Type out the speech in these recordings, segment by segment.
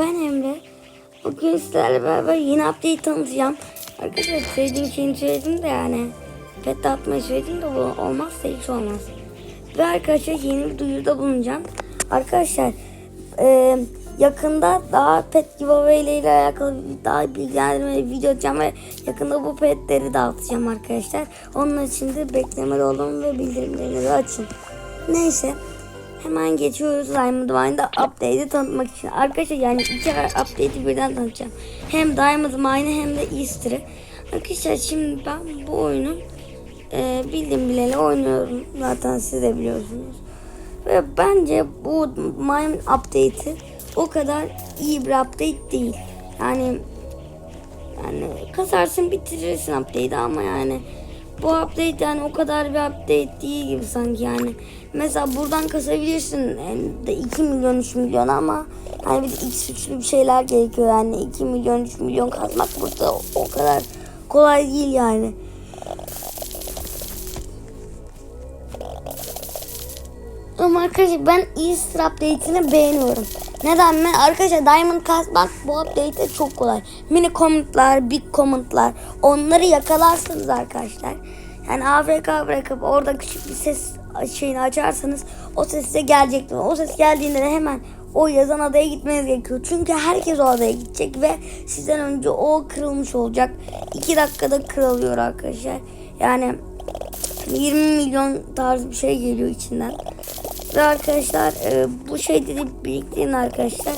ben Emre. Bugün sizlerle beraber yeni update tanıtacağım. Arkadaşlar sevdiğim şeyini söyledim de yani. Pet atmayı söyledim de bu olmazsa hiç olmaz. Ve arkadaşlar yeni bir duyuruda bulunacağım. Arkadaşlar e, yakında daha pet giveaway ile alakalı daha bilgilendirme video atacağım ve yakında bu petleri dağıtacağım arkadaşlar. Onun için de beklemeli olun ve bildirimleri açın. Neyse. Hemen geçiyoruz Diamond Mine'da update'i tanıtmak için. Arkadaşlar yani iki update'i birden tanıtacağım. Hem Diamond Mine'ı hem de Easter'ı. Arkadaşlar şimdi ben bu oyunu e, bildim bileli oynuyorum. Zaten siz de biliyorsunuz. Ve bence bu Mine update'i o kadar iyi bir update değil. Yani yani kasarsın bitirirsin update'i ama yani bu update yani o kadar bir update değil gibi sanki yani. Mesela buradan kasabilirsin yani de 2 milyon 3 milyon ama yani bir de x üçlü bir şeyler gerekiyor yani 2 milyon 3 milyon kasmak burada o kadar kolay değil yani. Ama arkadaşlar ben Easter update'ini beğeniyorum. Neden mi? Arkadaşlar Diamond kasmak bu update'de çok kolay. Mini komutlar, big komutlar onları yakalarsınız arkadaşlar. Yani AFK bırakıp orada küçük bir ses şeyini açarsanız o ses size gelecektir. O ses geldiğinde de hemen o yazan adaya gitmeniz gerekiyor. Çünkü herkes o adaya gidecek ve sizden önce o kırılmış olacak. 2 dakikada kırılıyor arkadaşlar. Yani 20 milyon tarz bir şey geliyor içinden. Ve arkadaşlar e, bu şey dedi biriktirin arkadaşlar.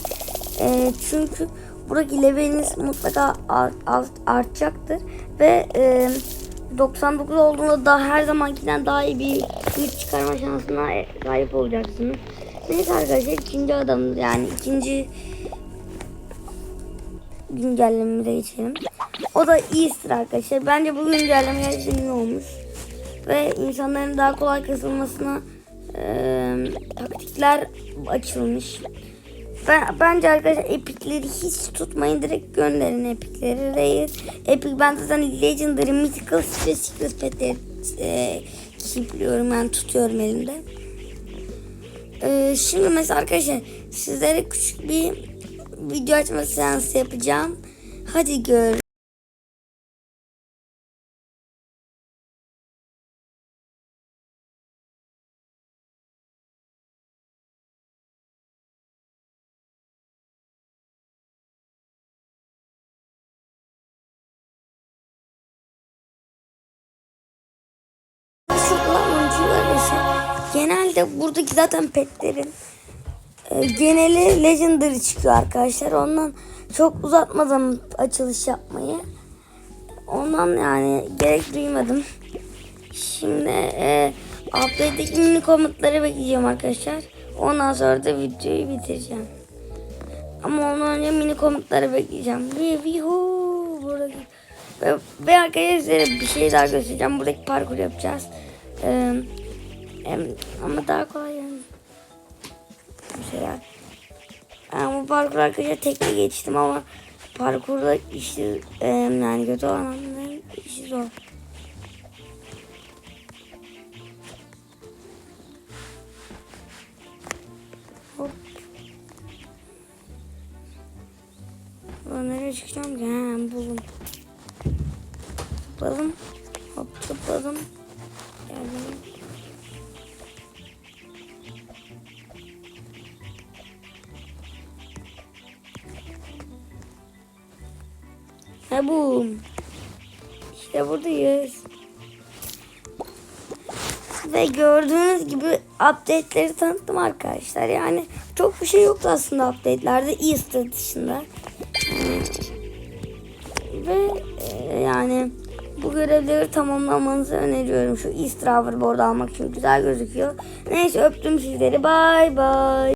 E, çünkü buradaki leveliniz mutlaka art, art, artacaktır. Ve e, 99 olduğunda da her zamankinden daha iyi bir güç çıkarma şansına sahip olacaksınız. Neyse arkadaşlar ikinci adam yani ikinci güncellememize geçelim. O da Easter arkadaşlar. Bence bu güncelleme gerçekten iyi olmuş. Ve insanların daha kolay kasılmasına taktikler açılmış. Ben, bence arkadaşlar epikleri hiç tutmayın. Direkt gönderin epikleri. Değil. Epic ben zaten Legendary, Mythical Secret Pet'leri e, keepliyorum. Yani tutuyorum elimde. E, şimdi mesela arkadaşlar sizlere küçük bir video açma seansı yapacağım. Hadi gör. Genelde buradaki zaten petlerin e, geneli Legendary çıkıyor arkadaşlar. Ondan çok uzatmadım açılış yapmayı. Ondan yani gerek duymadım. Şimdi e, update'deki mini komutları bekleyeceğim arkadaşlar. Ondan sonra da videoyu bitireceğim. Ama ondan önce mini komutları bekleyeceğim. Vihu buradaki ve, ve arkadaşlar size bir şey daha göstereceğim. Buradaki parkur yapacağız. Ee, ama daha kolay yani. Mesela yani bu parkur arkadaşlar tekne geçtim ama parkurda işi e, yani kötü olanların işi zor. Hop. Ben nereye çıkacağım ki? He, buldum. Zıpladım. Hop zıpladım. Ha bu. İşte buradayız. Ve gördüğünüz gibi update'leri tanıttım arkadaşlar. Yani çok bir şey yoktu aslında update'lerde Easter dışında. Ve e, yani bu görevleri tamamlamanızı öneriyorum. Şu Easter Hoverboard'u almak için güzel gözüküyor. Neyse öptüm sizleri. Bay bay.